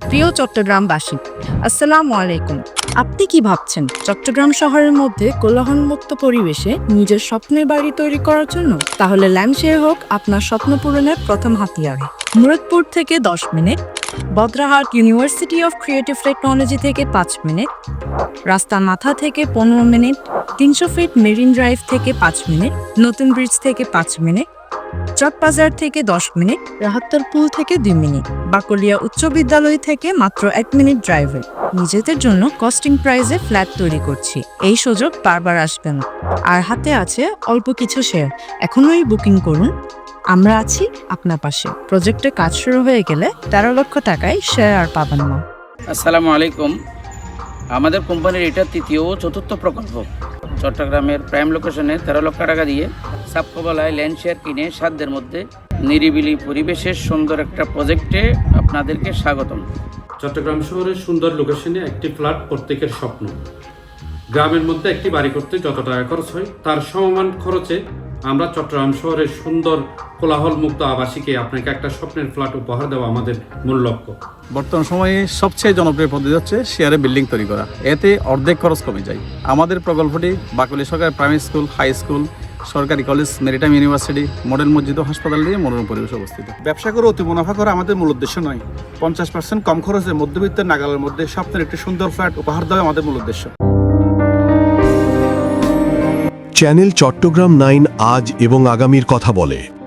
প্রিয় চট্টগ্রামবাসী, আসসালামু আলাইকুম। আপনি কি ভাবছেন চট্টগ্রাম শহরের মধ্যে কোলাহলমুক্ত পরিবেশে নিজের স্বপ্নের বাড়ি তৈরি করার জন্য? তাহলে ল্যান্ডশেয়ার হোক আপনার স্বপ্ন পূরণের প্রথম হাতিয়ার। মুরাদপুর থেকে দশ minute, Badrahat university of creative technology থেকে পাঁচ মিনিট রাস্তার মাথা থেকে পনেরো মিনিট, তিনশো ফিট মেরিন ড্রাইভ থেকে পাঁচ মিনিট, নতুন ব্রিজ থেকে পাঁচ মিনিট চকবাজার থেকে দশ মিনিট, রাহাত্তর পুল থেকে দুই মিনিট, বাকলিয়া উচ্চ বিদ্যালয় থেকে মাত্র এক মিনিট ড্রাইভে নিজেদের জন্য কস্টিং প্রাইজে ফ্ল্যাট তৈরি করছি। এই সুযোগ বারবার আসবে না। আর হাতে আছে অল্প কিছু শেয়ার এখনই বুকিং করুন। আমরা আছি আপনার পাশে। প্রজেক্টের কাজ শুরু হয়ে গেলে তেরো লক্ষ টাকায় শেয়ার আর পাবেন না। আসসালামু আলাইকুম। আমাদের কোম্পানির এটা তৃতীয় ও চতুর্থ প্রকল্প। চট্টগ্রামের প্রাইম লোকেশনে তেরো লক্ষ টাকা দিয়ে সাবকবলায় ল্যান্ড শেয়ার কিনে সাধ্যের মধ্যে নিরিবিলি পরিবেশের সুন্দর একটা প্রজেক্টে আপনাদেরকে স্বাগতম। চট্টগ্রাম শহরের সুন্দর লোকেশনে একটি ফ্ল্যাট প্রত্যেকের স্বপ্ন। গ্রামের মধ্যে একটি বাড়ি করতে যত টাকা খরচ হয় তার সমমান খরচে আমরা চট্টগ্রাম শহরের সুন্দর কোলাহল মুক্ত আবাসীকে আপনাকে একটা স্বপ্নের ফ্ল্যাট উপহার দেওয়া আমাদের মূল লক্ষ্য। বর্তমান সময়ে সবচেয়ে জনপ্রিয় পদ্ধতি হচ্ছে শেয়ারে বিল্ডিং তৈরি করা। এতে অর্ধেক খরচ কমে যায়। আমাদের প্রকল্পটি বাকলি সরকারি প্রাইমারি স্কুল হাই স্কুল সরকারি কলেজ মেরিটাইম ইউনিভার্সিটি মডেল মসজিদ ও হাসপাতাল নিয়ে মনোরম পরিবেশ অবস্থিত। ব্যবসা করে অতি মুনাফা করা আমাদের মূল উদ্দেশ্য নয়। পঞ্চাশ পার্সেন্ট কম খরচে মধ্যবিত্তের নাগালের মধ্যে স্বপ্নের একটি সুন্দর ফ্ল্যাট উপহার দেওয়া আমাদের মূল উদ্দেশ্য। চ্যানেল চট্টগ্রাম নাইন আজ এবং আগামীর কথা বলে।